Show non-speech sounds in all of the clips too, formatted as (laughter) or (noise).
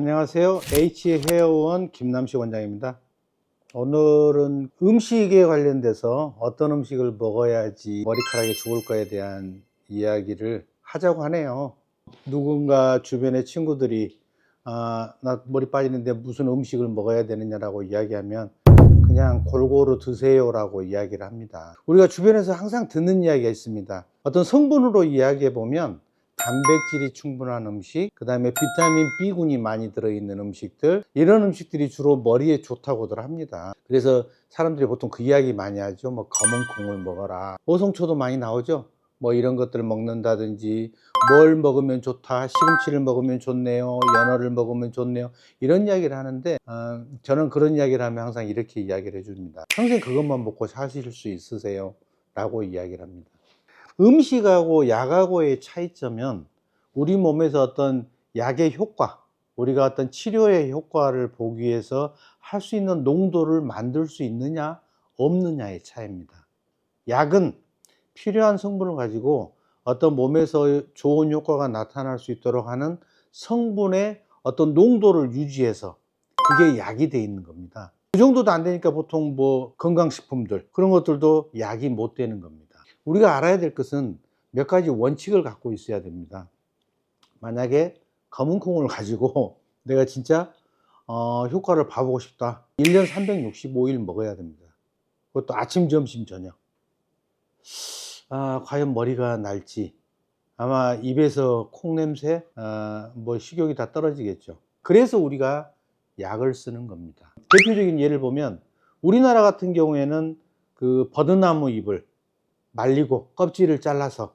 안녕하세요. H 헤어원 김남식 원장입니다. 오늘은 음식에 관련돼서 어떤 음식을 먹어야지 머리카락이 좋을까에 대한 이야기를 하자고 하네요. 누군가 주변의 친구들이 아, 나 머리 빠지는데 무슨 음식을 먹어야 되느냐라고 이야기하면 그냥 골고루 드세요라고 이야기를 합니다. 우리가 주변에서 항상 듣는 이야기가 있습니다. 어떤 성분으로 이야기해 보면 단백질이 충분한 음식, 그 다음에 비타민 B군이 많이 들어있는 음식들, 이런 음식들이 주로 머리에 좋다고들 합니다. 그래서 사람들이 보통 그 이야기 많이 하죠. 뭐 검은 콩을 먹어라. 오송초도 많이 나오죠. 뭐 이런 것들을 먹는다든지, 뭘 먹으면 좋다, 시금치를 먹으면 좋네요, 연어를 먹으면 좋네요, 이런 이야기를 하는데, 어, 저는 그런 이야기를 하면 항상 이렇게 이야기를 해줍니다. 평생 그것만 먹고 사실 수 있으세요? 라고 이야기를 합니다. 음식하고 약하고의 차이점은 우리 몸에서 어떤 약의 효과, 우리가 어떤 치료의 효과를 보기 위해서 할 수 있는 농도를 만들 수 있느냐, 없느냐의 차이입니다. 약은 필요한 성분을 가지고 어떤 몸에서 좋은 효과가 나타날 수 있도록 하는 성분의 어떤 농도를 유지해서 그게 약이 돼 있는 겁니다. 그 정도도 안 되니까 보통 뭐 건강식품들 그런 것들도 약이 못 되는 겁니다. 우리가 알아야 될 것은 몇 가지 원칙을 갖고 있어야 됩니다. 만약에 검은 콩을 가지고 (laughs) 내가 진짜 어, 효과를 봐보고 싶다. 1년 365일 먹어야 됩니다. 그것도 아침, 점심, 저녁. 아, 과연 머리가 날지. 아마 입에서 콩 냄새, 아, 뭐 식욕이 다 떨어지겠죠. 그래서 우리가 약을 쓰는 겁니다. 대표적인 예를 보면 우리나라 같은 경우에는 그 버드나무 잎을 말리고 껍질을 잘라서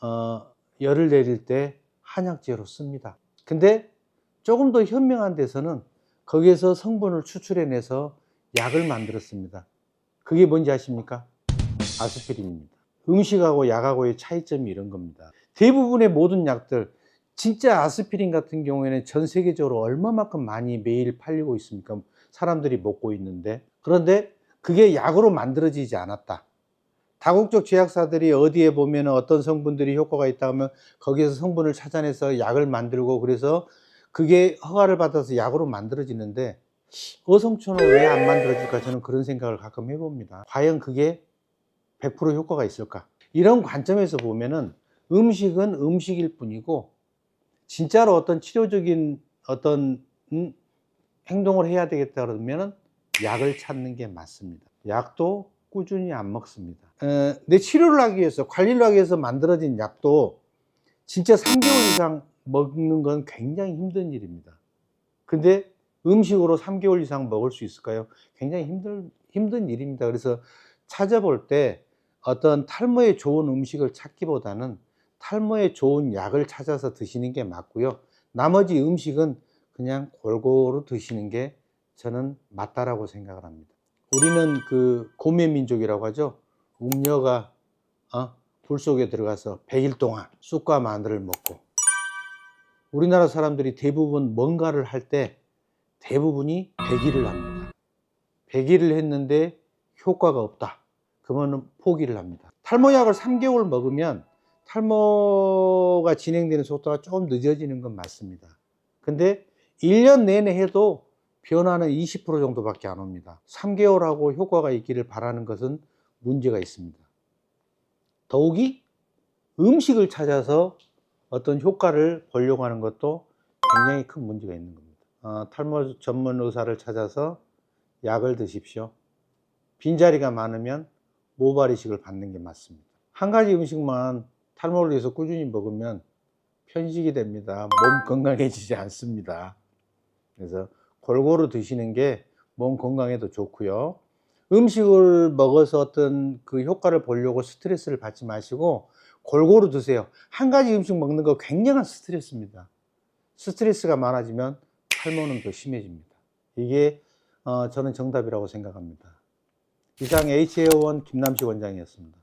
어, 열을 내릴 때 한약재로 씁니다. 근데 조금 더 현명한 데서는 거기에서 성분을 추출해내서 약을 만들었습니다. 그게 뭔지 아십니까? 아스피린입니다. 음식하고 약하고의 차이점이 이런 겁니다. 대부분의 모든 약들, 진짜 아스피린 같은 경우에는 전 세계적으로 얼마만큼 많이 매일 팔리고 있습니까? 사람들이 먹고 있는데. 그런데 그게 약으로 만들어지지 않았다. 다국적 제약사들이 어디에 보면 어떤 성분들이 효과가 있다 하면 거기에서 성분을 찾아내서 약을 만들고 그래서 그게 허가를 받아서 약으로 만들어지는데 어성초는 왜 안 만들어질까 저는 그런 생각을 가끔 해봅니다. 과연 그게 100% 효과가 있을까? 이런 관점에서 보면은 음식은 음식일 뿐이고 진짜로 어떤 치료적인 어떤 음, 행동을 해야 되겠다 그러면은 약을 찾는 게 맞습니다. 약도 꾸준히 안 먹습니다. 에, 내 치료를 하기 위해서 관리를 하기 위해서 만들어진 약도 진짜 3개월 이상 먹는 건 굉장히 힘든 일입니다. 근데 음식으로 3개월 이상 먹을 수 있을까요? 굉장히 힘들, 힘든 일입니다. 그래서 찾아볼 때 어떤 탈모에 좋은 음식을 찾기보다는 탈모에 좋은 약을 찾아서 드시는 게 맞고요. 나머지 음식은 그냥 골고루 드시는 게 저는 맞다라고 생각을 합니다. 우리는 그 고매민족이라고 하죠. 웅녀가 어? 불 속에 들어가서 100일 동안 쑥과 마늘을 먹고 우리나라 사람들이 대부분 뭔가를 할 때 대부분이 100일을 합니다. 100일을 했는데 효과가 없다. 그러면 포기를 합니다. 탈모약을 3개월 먹으면 탈모가 진행되는 속도가 조금 늦어지는 건 맞습니다. 근데 1년 내내 해도 변화는 20% 정도밖에 안 옵니다. 3개월하고 효과가 있기를 바라는 것은 문제가 있습니다. 더욱이 음식을 찾아서 어떤 효과를 보려고 하는 것도 굉장히 큰 문제가 있는 겁니다. 어, 탈모 전문 의사를 찾아서 약을 드십시오. 빈자리가 많으면 모발 이식을 받는 게 맞습니다. 한 가지 음식만 탈모를 위해서 꾸준히 먹으면 편식이 됩니다. 몸 건강해지지 않습니다. 그래서 골고루 드시는 게 몸 건강에도 좋고요. 음식을 먹어서 어떤 그 효과를 보려고 스트레스를 받지 마시고 골고루 드세요. 한 가지 음식 먹는 거 굉장한 스트레스입니다. 스트레스가 많아지면 탈모는 더 심해집니다. 이게 어, 저는 정답이라고 생각합니다. 이상 HA1 김남식 원장이었습니다.